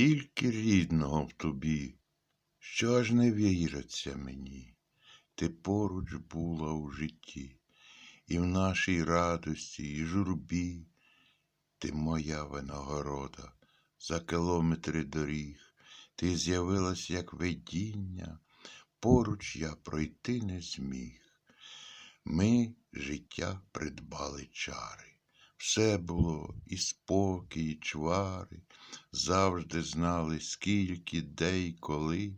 Стільки рідного в тобі, що аж не віриться мені. Ти поруч була у житті, і в нашій радості, і журбі. Ти моя винагорода за кілометри доріг. Ти з'явилась як видіння, поруч я пройти не зміг. Ми життя придбали чари. Все було і спокій, і чвари, завжди знали, скільки, де й коли.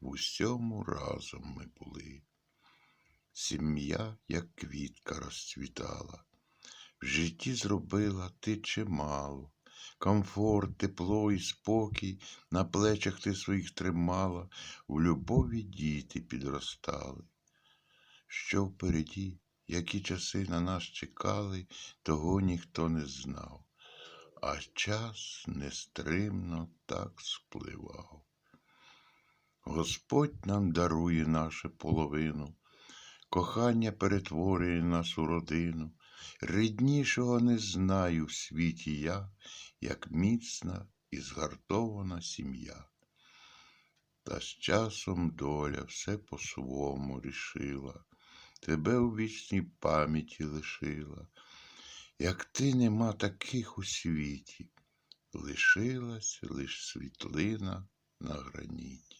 В усьому разом ми були. Сім'я, як квітка, розцвітала. В житті зробила ти чимало. Комфорт, тепло і спокій на плечах ти своїх тримала, в любові діти підростали. Що впереді, які часи на нас чекали, того ніхто не знав, а час нестримно так спливав. Господь нам дарує нашу половину, кохання перетворює нас у родину. Ріднішого не знаю в світі я, як міцна і згартована сім'я. Та з часом доля все по-свому рішила, тебе у вічній пам'яті лишила. Як ти нема таких у світі, лишилась лиш світлина на граніті.